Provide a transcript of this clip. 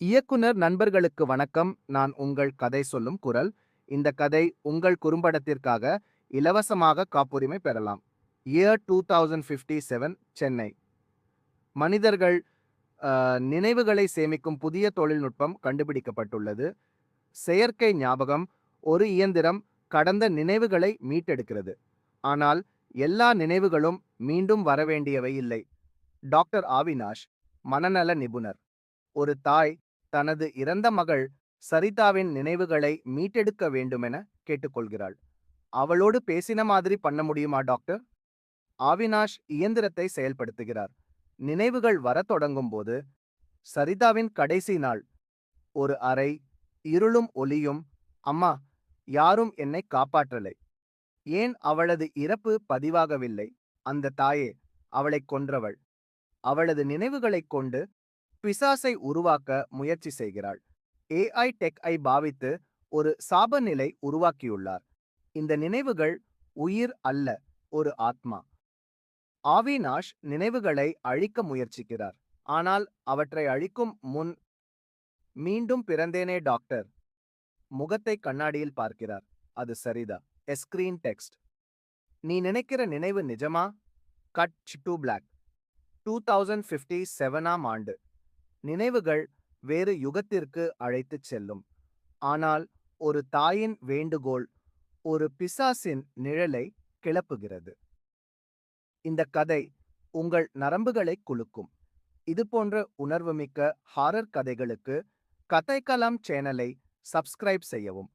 இயக்குனர் நண்பர்களுக்கு வணக்கம். நான் உங்கள் கதை சொல்லும் குரல். இந்த கதை உங்கள் குறும்படத்திற்காக இலவசமாக காப்புரிமை பெறலாம். Year two thousand fifty seven Chennai. மனிதர்கள் நினைவுகளை சேமிக்கும் புதிய தொழில்நுட்பம் கண்டுபிடிக்கப்பட்டுள்ளது. செயற்கை ஞாபகம் ஒரு இயந்திரம் கடந்த நினைவுகளை மீட்டெடுக்கிறது. ஆனால் எல்லா நினைவுகளும் மீண்டும் வரவேண்டியவை இல்லை. டாக்டர் ஆவினாஷ் மனநல நிபுணர். ஒரு தாய் தனது இறந்த மகள் சரிதாவின் நினைவுகளை மீட்டெடுக்க வேண்டுமென கேட்டுக்கொள்கிறாள். அவளோடு பேசின மாதிரி பண்ண முடியுமா டாக்டர்? ஆவினாஷ் இயந்திரத்தை செயல்படுத்துகிறார். நினைவுகள் வரத் தொடங்கும் போது சரிதாவின் கடைசி நாள். ஒரு அறை இருளும் ஒளியும் அம்மா யாரும் என்னை காப்பாற்றலை. ஏன் அவளது இறப்பு பதிவாகவில்லை? அந்த தாயே அவளைக் கொன்றவள். அவளது நினைவுகளைக் கொண்டு பிசாசை உருவாக்க முயற்சி செய்கிறாள். ஏஐ டெக் ஐ பாவித்து ஒரு சாபநிலை உருவாக்கியுள்ளார். இந்த நினைவுகள் உயிர் அல்ல ஒரு ஆத்மா. ஆவினாஷ் நினைவுகளை அழிக்க முயற்சிக்கிறார். ஆனால் அவற்றை அழிக்கும் முன் மீண்டும் பிறந்தேனே டாக்டர். முகத்தை கண்ணாடியில் பார்க்கிறார். அது சரிதா? எஸ்கிரீன் டெக்ஸ்ட் நீ நினைக்கிற நினைவு நிஜமா? Cut to black two thousand fifty செவனாம் ஆண்டு. நினைவுகள் வேறு யுகத்திற்கு அழைத்துச் செல்லும். ஆனால் ஒரு தாயின் வேண்டுகோள் ஒரு பிசாசின் நிழலை கிளப்புகிறது. இந்த கதை உங்கள் நரம்புகளை குலுக்கும். இதுபோன்ற உணர்வுமிக்க ஹாரர் கதைகளுக்கு கதைக்கலாம் சேனலை சப்ஸ்கிரைப் செய்யவும்.